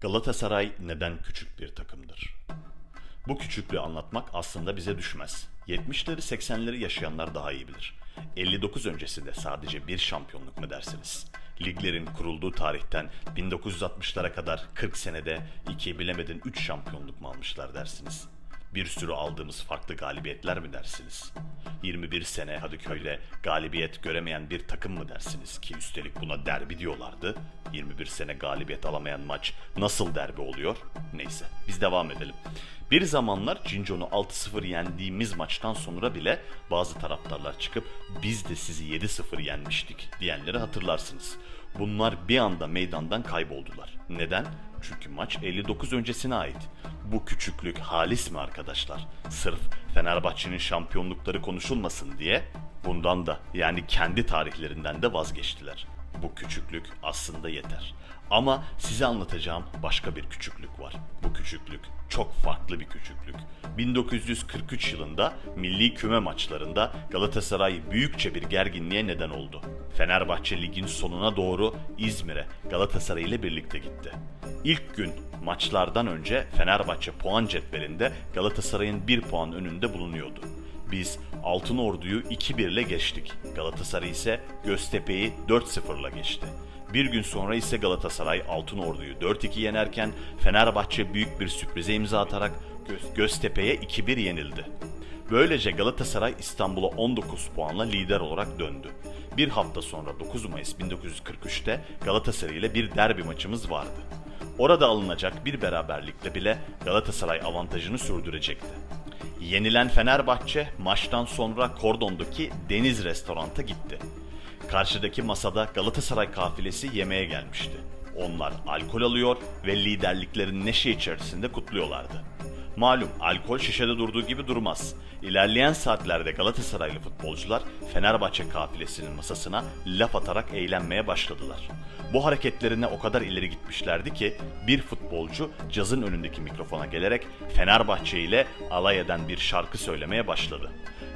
Galatasaray neden küçük bir takımdır? Bu küçüklüğü anlatmak aslında bize düşmez. 70'leri 80'leri yaşayanlar daha iyi bilir. 59 öncesinde sadece bir şampiyonluk mu dersiniz? Liglerin kurulduğu tarihten 1960'lara kadar 40 senede 2 bilemedin 3 şampiyonluk mu almışlar dersiniz? Bir sürü aldığımız farklı galibiyetler mi dersiniz? 21 sene Hadiköy'de galibiyet göremeyen bir takım mı dersiniz ki üstelik buna derbi diyorlardı. 21 sene galibiyet alamayan maç nasıl derbi oluyor? Neyse biz devam edelim. Bir zamanlar Cincon'u 6-0 yendiğimiz maçtan sonra bile bazı taraftarlar çıkıp biz de sizi 7-0 yenmiştik diyenleri hatırlarsınız. Bunlar bir anda meydandan kayboldular. Neden? Çünkü maç 59 öncesine ait. Bu küçüklük halis mi arkadaşlar? Sırf Fenerbahçe'nin şampiyonlukları konuşulmasın diye bundan da yani kendi tarihlerinden de vazgeçtiler. Bu küçüklük aslında yeter. Ama size anlatacağım başka bir küçüklük var. Bu küçüklük çok farklı bir küçüklük. 1943 yılında milli küme maçlarında Galatasaray büyükçe bir gerginliğe neden oldu. Fenerbahçe ligin sonuna doğru İzmir'e Galatasaray ile birlikte gitti. İlk gün maçlardan önce Fenerbahçe puan cetvelinde Galatasaray'ın bir puan önünde bulunuyordu. Biz Altın Ordu'yu 2-1 ile geçtik. Galatasaray ise Göztepe'yi 4-0 ile geçti. Bir gün sonra ise Galatasaray Altın Ordu'yu 4-2 yenerken Fenerbahçe büyük bir sürprize imza atarak Göz- Göztepe'ye 2-1 yenildi. Böylece Galatasaray İstanbul'a 19 puanla lider olarak döndü. Bir hafta sonra 9 Mayıs 1943'te Galatasaray ile bir derbi maçımız vardı. Orada alınacak bir beraberlikle bile Galatasaray avantajını sürdürecekti. Yenilen Fenerbahçe maçtan sonra Kordon'daki Deniz Restorant'a gitti. Karşıdaki masada Galatasaray kafilesi yemeğe gelmişti. Onlar alkol alıyor ve liderliklerini neşe içerisinde kutluyorlardı. Malum alkol şişede durduğu gibi durmaz. İlerleyen saatlerde Galatasaraylı futbolcular Fenerbahçe kafilesinin masasına laf atarak eğlenmeye başladılar. Bu hareketlerine o kadar ileri gitmişlerdi ki bir futbolcu cazın önündeki mikrofona gelerek Fenerbahçe ile alay eden bir şarkı söylemeye başladı.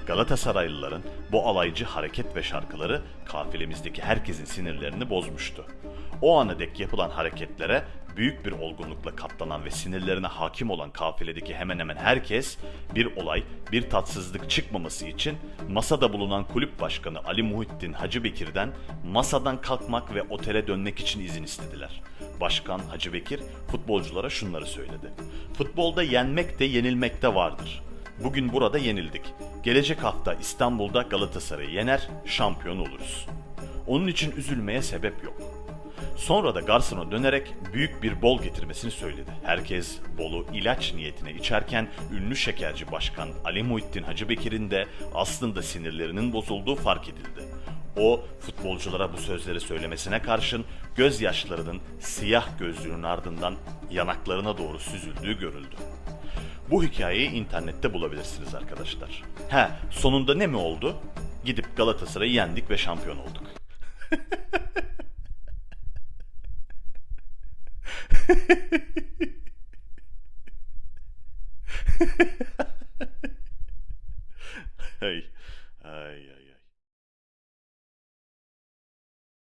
Galatasaraylıların bu alaycı hareket ve şarkıları kafilemizdeki herkesin sinirlerini bozmuştu. O ana dek yapılan hareketlere büyük bir olgunlukla katlanan ve sinirlerine hakim olan kafiledeki hemen hemen herkes bir olay, bir tatsızlık çıkmaması için masada bulunan kulüp başkanı Ali Muhittin Hacı Bekir'den masadan kalkmak ve otele dönmek için izin istediler. Başkan Hacı Bekir futbolculara şunları söyledi. Futbolda yenmek de yenilmek de vardır. Bugün burada yenildik. Gelecek hafta İstanbul'da Galatasaray'ı yener, şampiyon oluruz. Onun için üzülmeye sebep yok. Sonra da garsona dönerek büyük bir bol getirmesini söyledi. Herkes bolu ilaç niyetine içerken ünlü şekerci başkan Ali Muhittin Hacı Bekir'in de aslında sinirlerinin bozulduğu fark edildi. O futbolculara bu sözleri söylemesine karşın gözyaşlarının siyah gözlüğünün ardından yanaklarına doğru süzüldüğü görüldü. Bu hikayeyi internette bulabilirsiniz arkadaşlar. He, sonunda ne mi oldu? Gidip Galatasaray'ı yendik ve şampiyon olduk. ay, ay, ay.